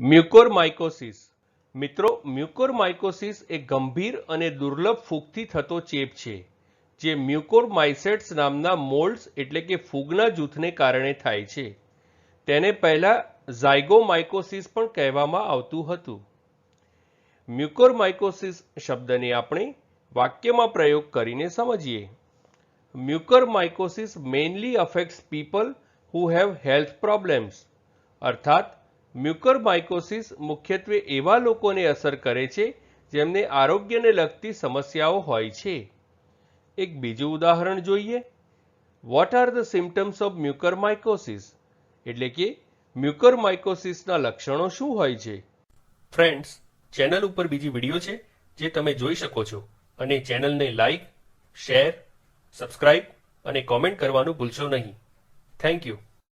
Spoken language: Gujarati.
મ્યુકોરમાઇકોસિસ. મિત્રો, મ્યુકોરમાઇકોસિસ એ ગંભીર અને દુર્લભ ફૂગથી થતો ચેપ છે, જે મ્યુકોરમાઇસેટ્સ નામના મોલ્ડ્સ એટલે કે ફૂગના જૂથને કારણે થાય છે. તેને પહેલા ઝાયગોમાઇકોસિસ પણ કહેવામાં આવતું હતું. મ્યુકોરમાઇકોસિસ શબ્દને આપણે વાક્યમાં પ્રયોગ કરીને સમજીએ. Mucormycosis mainly affects people who have health problems, અર્થાત મ્યુકોરમાઇકોસિસ મુખ્યત્વે એવા લોકોને અસર કરે છે જેમને આરોગ્યને લગતી સમસ્યાઓ હોય છે. એક બીજું ઉદાહરણ જોઈએ. What are the symptoms of mucormycosis એટલે કે મ્યુકરમાઇકોસિસના લક્ષણો શું હોય છે? ફ્રેન્ડ્સ ચેનલ ઉપર બીજી વીડિયો છે જે તમે જોઈ શકો છો. અને ચેનલને લાઈક, શેર, સબસ્ક્રાઇબ અને કોમેન્ટ કરવાનું ભૂલશો નહીં. Thank you